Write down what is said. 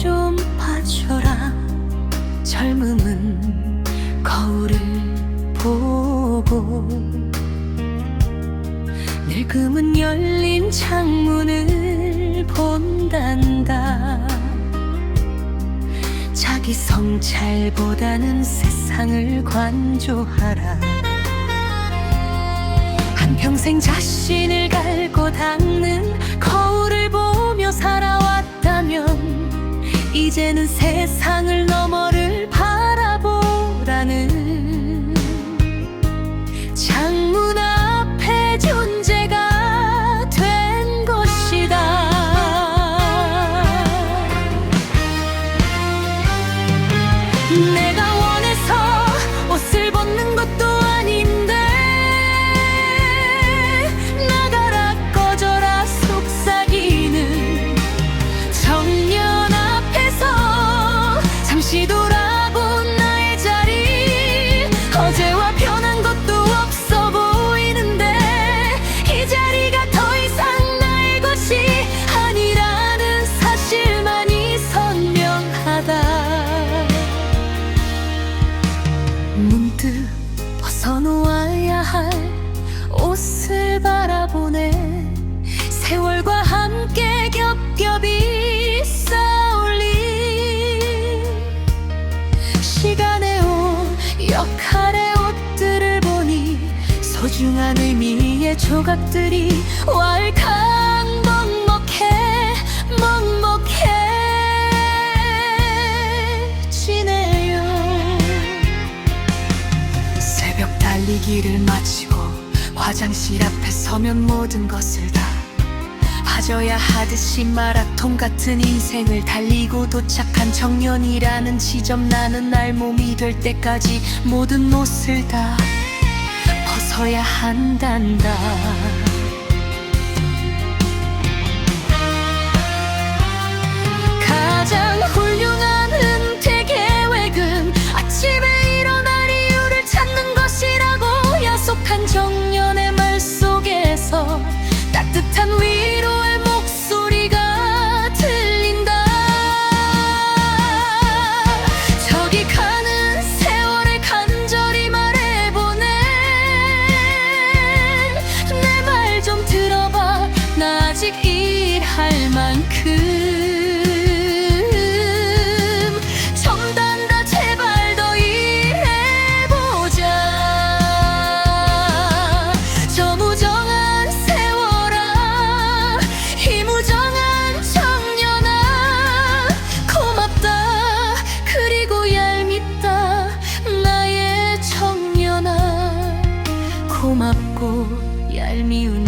좀 봐줘라. 젊음은 거울을 보고 늙음은 열린 창문을 본단다. 자기 성찰보다는 세상을 관조하라. 한평생 자신을 갈고 닦는 거 이제는 세상을 너머를 바라보라는 창 바라보네. 세월과 함께 겹겹이 쌓아올린 시간의 옷 역할의 옷들을 보니 소중한 의미의 조각들이 왈칵 먹먹해 먹먹해지네요. 새벽 달리기를 마치고 화장실 앞에 서면 모든 것을 다 빠져야 하듯이 마라톤 같은 인생을 달리고 도착한 정년이라는 지점 나는 날 몸이 될 때까지 모든 옷을 다 벗어야 한단다 따뜻한 위로의 목소리가 들린다. 저기 가는 세월을 간절히 말해보네. 내 말 좀 들어봐. 나 아직 일할 만큼 tell me you